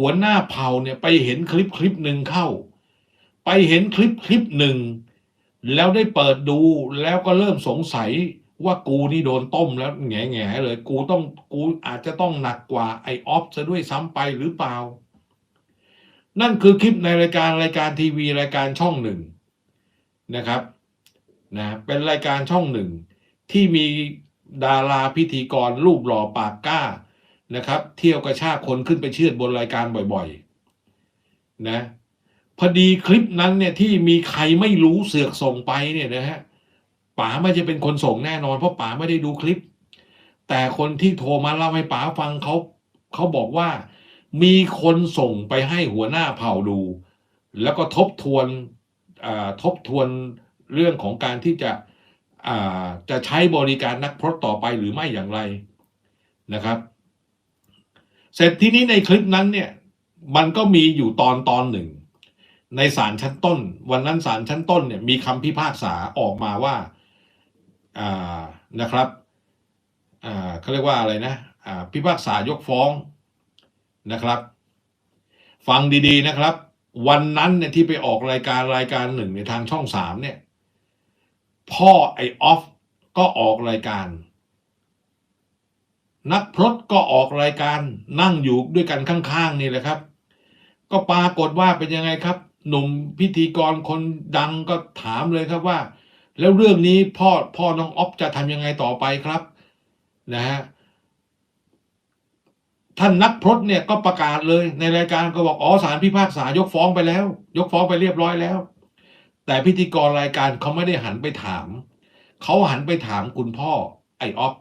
หัวหน้าเผ่าเนี่ยไปเห็นคลิปคลิปหนึ่งเข้า ไปเห็นคลิปคลิปหนึ่ง แล้วได้เปิดดูแล้วก็เริ่มสงสัยว่ากูนี่โดนต้มแล้วแง่แง่ๆเลยกูต้องกูอาจจะต้องหนักกว่าไอออฟซะด้วยซ้ำไปหรือเปล่า นั่นคือคลิปในรายการรายการทีวีรายการช่องหนึ่งนะครับนะเป็นรายการช่องหนึ่งที่มีดาราพิธีกรรูปหล่อปากกล้า นะครับ เที่ยวกระชากคนขึ้นไปเชือดบนรายการบ่อยๆนะพอดีคลิปนั้นเนี่ยที่มีใครไม่รู้เสือกส่งไปเนี่ยนะฮะป๋าไม่จะเป็นคนส่งแน่นอน เพราะป๋าไม่ได้ดูคลิป แต่คนที่โทรมาเล่าให้ป๋าฟังเขาเขาบอกว่ามีคนส่งไปให้หัวหน้าเผ่าดู แล้วก็ทบทวนอ่าทบทวนเรื่องของการที่จะอ่าจะใช้บริการนักพรตต่อไปหรือไม่อย่างไรนะครับ เสร็จทีนี้ในคลิปนั้นเนี่ย มันก็มีอยู่ตอนตอนหนึ่ง ในศาลชั้นต้น วันนั้นศาลชั้นต้นเนี่ยมีคำพิพากษาออกมาว่าอ่านะครับอ่าเขาเรียกว่าอะไรนะอ่าพิพากษายกฟ้องนะครับ ฟังดีๆนะครับ วันนั้นเนี่ยที่ไปออกรายการรายการหนึ่งในทางช่องสามเนี่ย พ่อไอออฟก็ออกรายการ นักพรตก็ออกรายการนั่งอยู่ด้วยกันข้างๆนี่แหละครับ ก็ปรากฏว่าเป็นยังไงครับ หนุ่มพิธีกรคนดังก็ถามเลยครับว่า แล้วเรื่องนี้พ่อพ่อน้องอ๊อฟจะทำยังไงต่อไปครับนะฮะท่านนักพรตเนี่ยก็ประกาศเลยในรายการก็บอกอ๋อศาลพิพากษายกฟ้องไปแล้ว ยกฟ้องไปเรียบร้อยแล้ว แต่พิธีกรรายการเขาไม่ได้หันไปถาม เขาหันไปถามคุณพ่อไอออฟ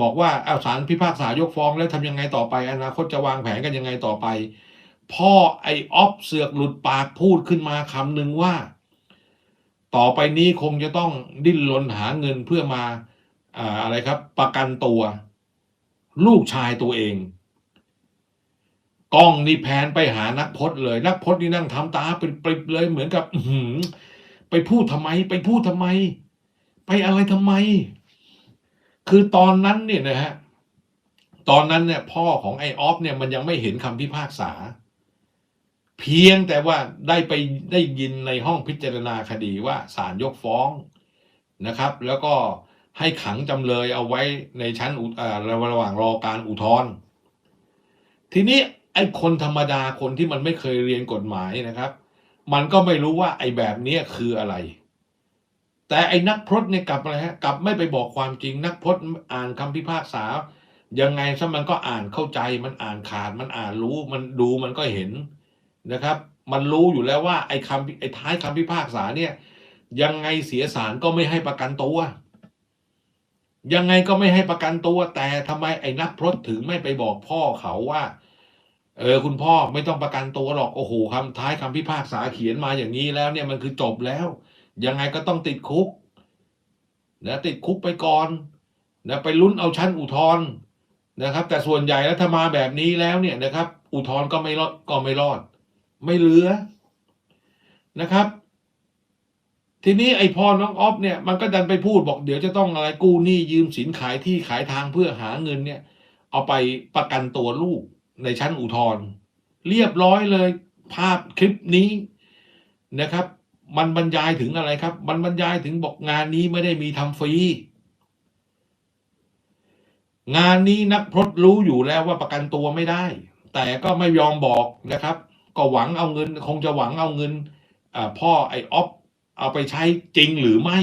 บอกว่าเอาศาลพิพากษายกฟ้องแล้วทำยังไงต่อไป อนาคตจะวางแผนกันยังไงต่อไป พ่อไอออฟเสือกหลุดปากพูดขึ้นมาคำหนึ่งว่า ต่อไปนี้คงจะต้องดิ้นรนหาเงินเพื่อมาอ่าอะไรครับ ประกันตัว ลูกชายตัวเองกล้องนี่แพนไปหานักพจน์เลย นักพจน์นี่นั่งทำตาเป็นปริบเลยเหมือนกับ อืไปพูดทำไม ไปพูดทำไม ไปอะไรทำไม คือตอนนั้นเนี่ยนะฮะตอนนั้นเนี่ยพ่อของไอออฟเนี่ยมันยังไม่เห็นคำพิพากษา เพียงแต่ว่าได้ไปได้ยินในห้องพิจารณาคดีว่าศาลยกฟ้องนะครับ แล้วก็ให้ขังจำเลยเอาไว้ในชั้นอู่ระหว่างรอการอุทธรณ์ทีนี้ไอ้คนธรรมดาคนที่มันไม่เคยเรียนกฎหมายนะครับ มันก็ไม่รู้ว่าไอ้แบบนี้คืออะไร แต่ไอ้นักพรตเนี่ยกลับอะไรฮะกลับไม่ไปบอกความจริง นักพรตอ่านคำพิพากษา ยังไงซะมันก็อ่านเข้าใจมันอ่านขาดมันอ่านรู้มันดูมันก็เห็นนะครับ มันรู้อยู่แล้วว่าไอ้คำไอ้ท้ายคำพิพากษาเนี่ย ยังไงเสียสารก็ไม่ให้ประกันตัว ยังไงก็ไม่ให้ประกันตัว แต่ทำไมไอ้นักพรตถึงไม่ไปบอกพ่อเขาว่า เออคุณพ่อไม่ต้องประกันตัวหรอกโอ้โหคำท้ายคำพิพากษาเขียนมาอย่างนี้แล้วเนี่ยมันคือจบแล้ว ยังไงก็ต้องติดคุกนะติดคุกไปก่อนนะไปลุ้นเอาชั้นอุทธรณ์นะครับ แต่ส่วนใหญ่แล้วถ้ามาแบบนี้แล้วเนี่ยนะครับ อุทธรณ์ก็ไม่รอดก็ไม่รอด ไม่เหลือนะครับ ทีนี้ไอพ่อน้องออฟเนี่ยมันก็ดันไปพูดบอก เดี๋ยวจะต้องอะไรกู้หนี้ยืมสินขายที่ขายทางเพื่อหาเงินเนี่ย เอาไปประกันตัวลูกในชั้นอุทธรณ์เรียบร้อยเลยภาพคลิปนี้นะครับ มันบรรยายถึงอะไรครับ มันบรรยายถึงบอกงานนี้ไม่ได้มีทำฟรี งานนี้นักพรตรู้อยู่แล้วว่าประกันตัวไม่ได้ แต่ก็ไม่ยอมบอกนะครับ ก็หวังเอาเงิน คงจะหวังเอาเงินพ่อไอออฟเอาไปใช้จริงหรือไม่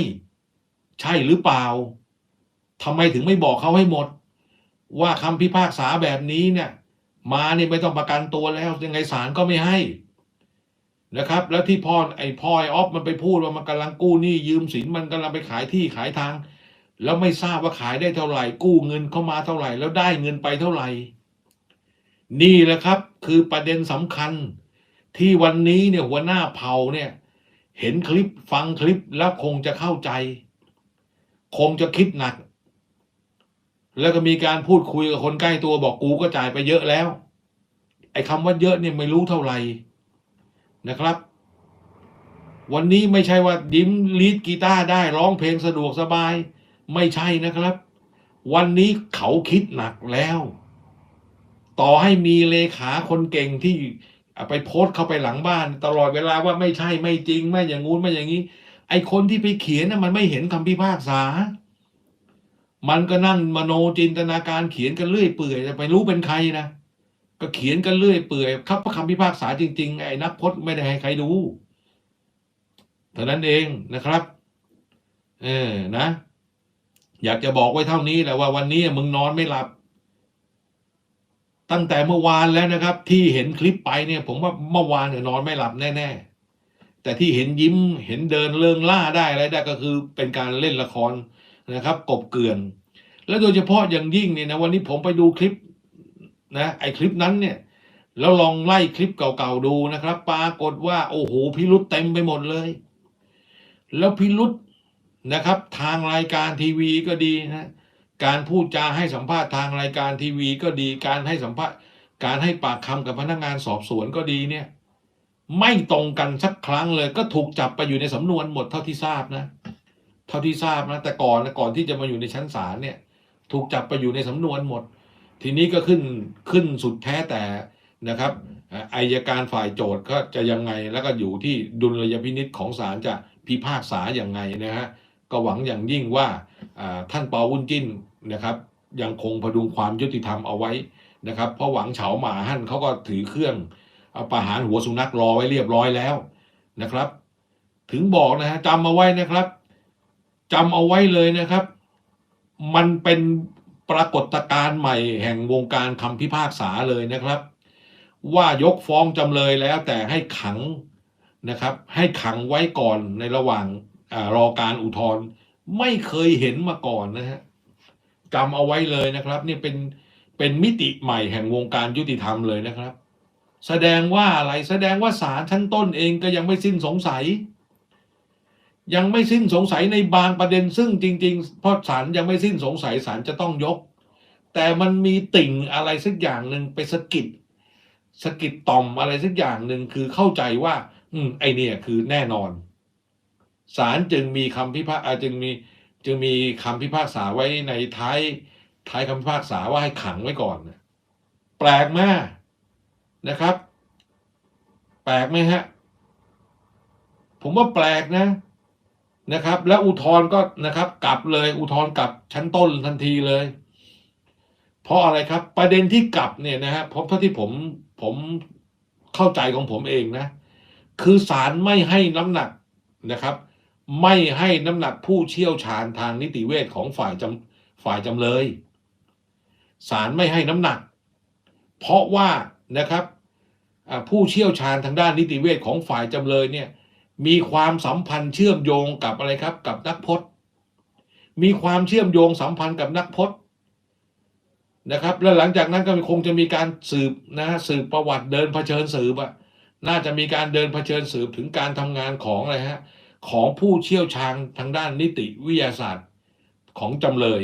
ใช่หรือเปล่าทำไมถึงไม่บอกเขาให้หมด ว่าคำพิพากษาแบบนี้เนี่ย มาเนี่ยไม่ต้องประกันตัวแล้วยังไงศาลก็ไม่ให้ นะครับ แล้วที่พ่อไอ้พ่อไอออฟมันไปพูดว่ามันกำลังกู้หนี้ยืมสินมันกำลังไปขายที่ขายทาง แล้วไม่ทราบว่าขายได้เท่าไหร่ กู้เงินเข้ามาเท่าไหร่ แล้วได้เงินไปเท่าไหร่ นี่แหละครับ คือประเด็นสำคัญ ที่วันนี้เนี่ยหัวหน้าเผ่าเนี่ย เห็นคลิปฟังคลิปแล้วคงจะเข้าใจ คงจะคิดหนัก แล้วก็มีการพูดคุยกับคนใกล้ตัวบอกกูก็จ่ายไปเยอะแล้ว ไอ้คำว่าเยอะเนี่ยไม่รู้เท่าไหร่ นะครับ วันนี้ไม่ใช่ว่ายิ้มลีดกีตาร์ได้ร้องเพลงสะดวกสบาย ไม่ใช่นะครับ วันนี้เขาคิดหนักแล้ว ต่อให้มีเลขาคนเก่งที่ไปโพสต์เข้าไปหลังบ้าน ตลอดเวลาว่าไม่ใช่ไม่จริง ไม่อย่างงู้นไม่อย่างนี้ ไอคนที่ไปเขียนน่ะมันไม่เห็นคำพิพากษา มันก็นั่งมโนจินตนาการเขียนกันเรื่อยเปื่อยจะไปรู้เป็นใครนะ ก็เขียนกันเรื่อยเปื่อยครับประคำพิพากษาจริง ๆ ไอ้นักพจน์ไม่ได้ให้ใครดูเท่านั้นเองนะครับ เออนะ อยากจะบอกไว้เท่านี้แหละว่าวันนี้มึงนอนไม่หลับ ตั้งแต่เมื่อวานแล้วนะครับ ที่เห็นคลิปไปเนี่ย ผมว่าเมื่อวานเนี่ยนอนไม่หลับแน่ๆแต่ที่เห็นยิ้มเห็นเดินเริงล่าได้อะไรได้ก็คือเป็นการเล่นละครนะครับ กบเกลื่อน แล้วโดยเฉพาะอย่างยิ่งเนี่ยนะวันนี้ผมไปดูคลิป นะไอคลิปนั้นเนี่ยแล้วลองไล่คลิปเก่าๆดูนะครับ ปรากฏว่า โอ้โหพิรุษเต็มไปหมดเลย แล้วพิรุษนะครับ ทางรายการทีวีก็ดีนะการพูดจาให้สัมภาษณ์ทางรายการทีวีก็ดี การให้สัมภาษณ์ การให้ปากคำกับพนักงานสอบสวนก็ดีเนี่ย ไม่ตรงกันสักครั้งเลย ก็ถูกจับไปอยู่ในสำนวนหมดเท่าที่ทราบนะ เท่าที่ทราบนะแต่ก่อนนะก่อนที่จะมาอยู่ในชั้นศาลเนี่ย ถูกจับไปอยู่ในสำนวนหมด ทีนี้ก็ขึ้นขึ้นสุดแท้แต่นะครับอายการฝ่ายโจทย์ก็จะยังไงแล้วก็อยู่ที่ดุลยพินิษของศาลจะพิพากษาอย่างไงนะฮะก็หวังอย่างยิ่งว่าท่านเปาวุ้นจิ้นนะครับ ยังคงพดุงความยุติธรรมเอาไว้นะครับ เพราะหวังเฉาหมาหั่นเขาก็ถือเครื่องเอาประหารหัวสุนัขรอไว้เรียบร้อยแล้วนะครับ ถึงบอกนะฮะจำเอาไว้นะครับจำเอาไว้เลยนะครับ มันเป็น ปรากฏการณ์ใหม่แห่งวงการคำพิพากษาเลยนะครับ ว่ายกฟ้องจำเลยแล้วแต่ให้ขังนะครับ ให้ขังไว้ก่อนในระหว่างอารอการอุทธรณ์ไม่เคยเห็นมาก่อนนะฮะจำเอาไว้เลยนะครับ นี่เป็นเป็นมิติใหม่แห่งวงการยุติธรรมเลยนะครับ แสดงว่าอะไรแสดงว่าศาลชั้นต้นเองก็ยังไม่สิ้นสงสัย ยังไม่สิ้นสงสัยในบางประเด็นซึ่งจริงๆเพราะศาลยังไม่สิ้นสงสัยศาลจะต้องยก แต่มันมีติ่งอะไรสักอย่างหนึ่งไปสะกิดสะกิดต่อมอะไรสักอย่างหนึ่งคือเข้าใจว่า อืมไอเนี่ยคือแน่นอนศาลจึงมีคำพิพากษาจึงมีจึงมีคำพิพากษาไว้ในท้ายท้ายคำพิพากษาว่าให้ขังไว้ก่อนแปลกมากนะครับ แปลกไหมฮะ ผมว่าแปลกนะ นะครับ แล้วอุทธรณ์ก็นะครับ กลับเลย อุทธรณ์กลับชั้นต้นทันทีเลย เพราะอะไรครับ ประเด็นที่กลับเนี่ยนะฮะเพราะเท่าที่ผมผมเข้าใจของผมเองนะ คือศาลไม่ให้น้ำหนักนะครับ ไม่ให้น้ำหนักผู้เชี่ยวชาญทางนิติเวชของฝ่ายจำฝ่ายจำเลยศาลไม่ให้น้ำหนัก เพราะว่านะครับผู้เชี่ยวชาญทางด้านนิติเวชของฝ่ายจำเลยเนี่ย มีความสัมพันธ์เชื่อมโยงกับอะไรครับ กับนักพจน์ มีความเชื่อมโยงสัมพันธ์กับนักพจน์นะครับ แล้วหลังจากนั้นก็คงจะมีการสืบนะฮะสืบประวัติเดินเผชิญสืบอะน่าจะมีการเดินเผชิญสืบถึงการทำงานของอะไรฮะของผู้เชี่ยวชาญทางด้านนิติวิทยาศาสตร์ของจำเลย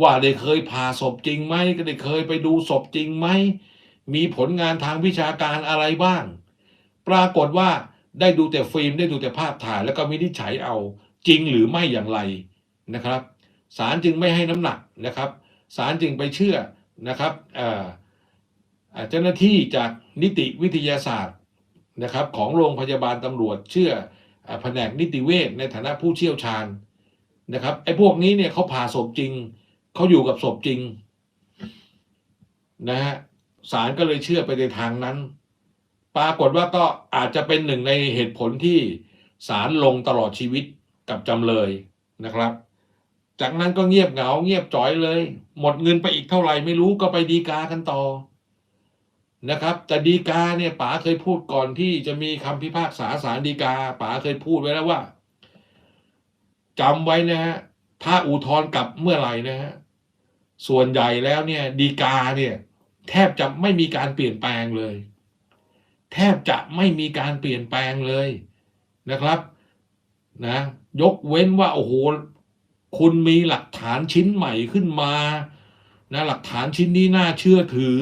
ว่าได้เคยผ่าศพจริงไหมก็ได้เคยไปดูศพจริงไหมมีผลงานทางวิชาการอะไรบ้าง ปรากฏว่า ได้ดูแต่ฟิล์มได้ดูแต่ภาพถ่าย แล้วก็วินิจฉัยเอาจริงหรือไม่อย่างไรนะครับศาลจึงไม่ให้น้ำหนักนะครับศาลจึงไปเชื่อนะครับเจ้าหน้าที่จากนิติวิทยาศาสตร์นะครับของโรงพยาบาลตำรวจเชื่อเอ่อแผนกนิติเวชในฐานะผู้เชี่ยวชาญนะครับไอ้พวกนี้เนี่ยเขาผ่าศพจริงเขาอยู่กับศพจริงนะฮะศาลก็เลยเชื่อไปในทางนั้น ปรากฏว่าก็อาจจะเป็นหนึ่งในเหตุผลที่ศาลลงตลอดชีวิตกับจำเลยนะครับ จากนั้นก็เงียบเหงาเงียบจ่อยเลย หมดเงินไปอีกเท่าไหร่ไม่รู้ก็ไปดีกากันต่อนะครับ แต่ดีกาเนี่ยป๋าเคยพูดก่อนที่จะมีคำพิพากษาศาลดีกาป๋าเคยพูดไว้แล้วว่าจำไว้นะฮะถ้าอุทธรณ์กลับเมื่อไหร่นะฮะส่วนใหญ่แล้วเนี่ย ดีกาเนี่ย แทบจะไม่มีการเปลี่ยนแปลงเลย แทบจะไม่มีการเปลี่ยนแปลงเลยนะครับนะยกเว้นว่าโอ้โหคุณมีหลักฐานชิ้นใหม่ขึ้นมานะหลักฐานชิ้นนี้น่าเชื่อถือ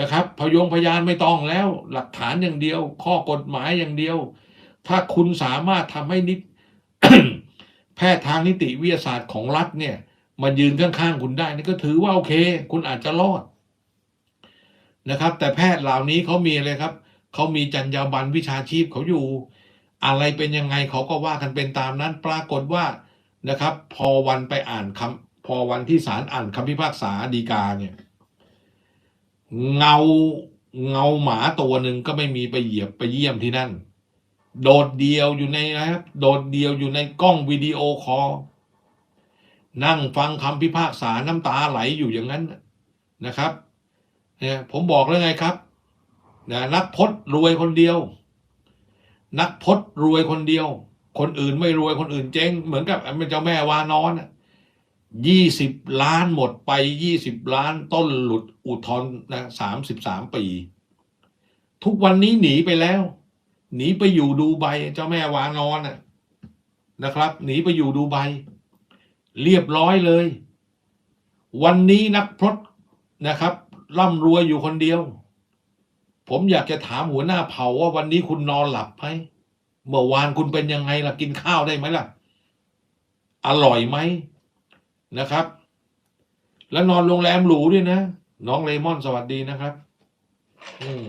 นะครับพยงพยานไม่ต้องแล้ว หลักฐานอย่างเดียว ข้อกฎหมายอย่างเดียว ถ้าคุณสามารถทำให้นิแพทย์ทางนิติวิทยาศาสตร์ของรัฐเนี่ยมายืนข้างๆคุณได้นี่ก็ถือว่าโอเค คุณอาจจะรอดนะครับ แต่แพทย์เหล่านี้เขามีอะไรครับ เขามีจรรยาบรรณวิชาชีพเขาอยู่ อะไรเป็นยังไงเขาก็ว่ากันเป็นตามนั้นปรากฏว่านะครับ พอวันไปอ่านคำพอวันที่ศาลอ่านคำพิพากษาฎีกาเนี่ยเงาเงาหมาตัวหนึ่งก็ไม่มีไปเหยียบไปเยี่ยมที่นั่น โดดเดียวอยู่ในนะครับ โดดเดียวอยู่ในกล้องวิดีโอคอลนั่งฟังคำพิพากษาน้ำตาไหลอยู่อย่างนั้นนะครับเนี่ยผมบอกแล้วไงครับ นะนักพจน์รวยคนเดียว นักพจน์รวยคนเดียว คนอื่นไม่รวยคนอื่นเจ๊งเหมือนกับเจ้าแม่วานอนยี่สิบล้านหมดไปยี่สิบล้านต้นหลุดอุทธรนะสามสิบสามปี ทุกวันนี้หนีไปแล้ว หนีไปอยู่ดูไบเจ้าแม่วานอนนะครับ หนีไปอยู่ดูไบเรียบร้อยเลย วันนี้นักพรตนะครับร่ำรวยอยู่คนเดียว ผมอยากจะถามหัวหน้าเผ่าว่าวันนี้คุณนอนหลับไหมเมื่อวานคุณเป็นยังไงล่ะกินข้าวได้ไหมล่ะ อร่อยไหมนะครับ แล้วนอนโรงแรมหรูด้วยนะ น้องเลมอนสวัสดีนะครับ อืม